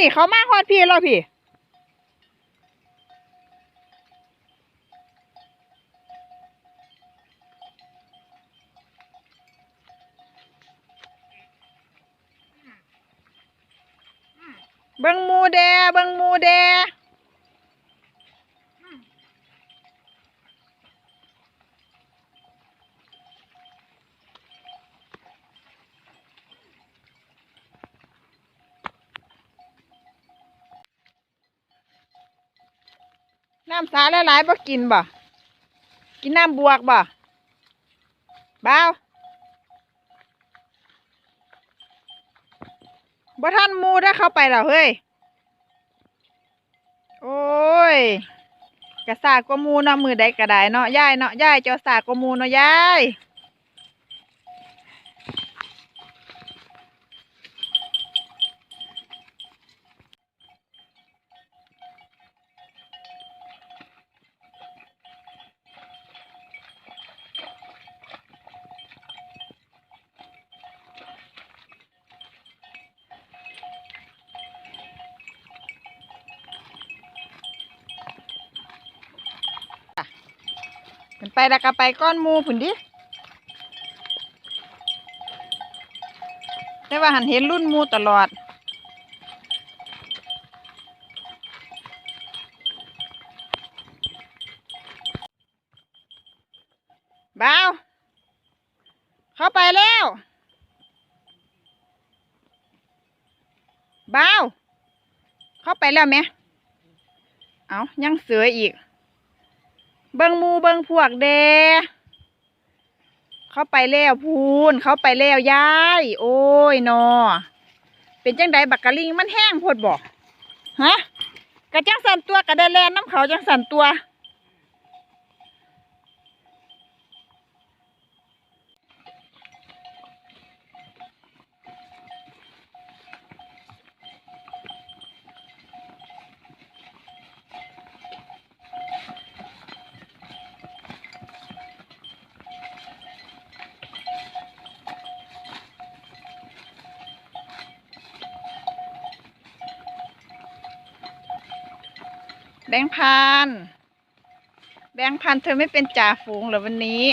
นี่เขามาฮอดพี่แล้วพี่ เบิงมูแดเบิงมูแดน้ำสาหลายๆบ่กินบ่ กินน้ำบวกบ่บ้าวบ่ท่านมูถ้าเข้าไปแล้วเฮ้ย โอ้ยกระสากกว่ามูเนาะมือใดก็ไดเนาะยายเนาะยายเจ้าสากกว่ามูเนาะยาย กันไปแล้วก็ไปก้อนมูผุนดิแต่ว่าหันเห็นรุ่นมูตลอด บ้าว เข้าไปแล้ว บ้าว เข้าไปแล้วไหม เอายังเสืออีก เบิงมูเบิงพวกเดเขาไปแล้วพูนเขาไปแล้วยาย โอ้ยนอ เป็นจังไดบักกะลิงมันแห้งพดบอกฮะกระจังสันตัวกระไดแลนน้ำเขาจังสันตัว แบงค์พัน แบงค์พันเธอไม่เป็นจ่าฝูงเหรอวันนี้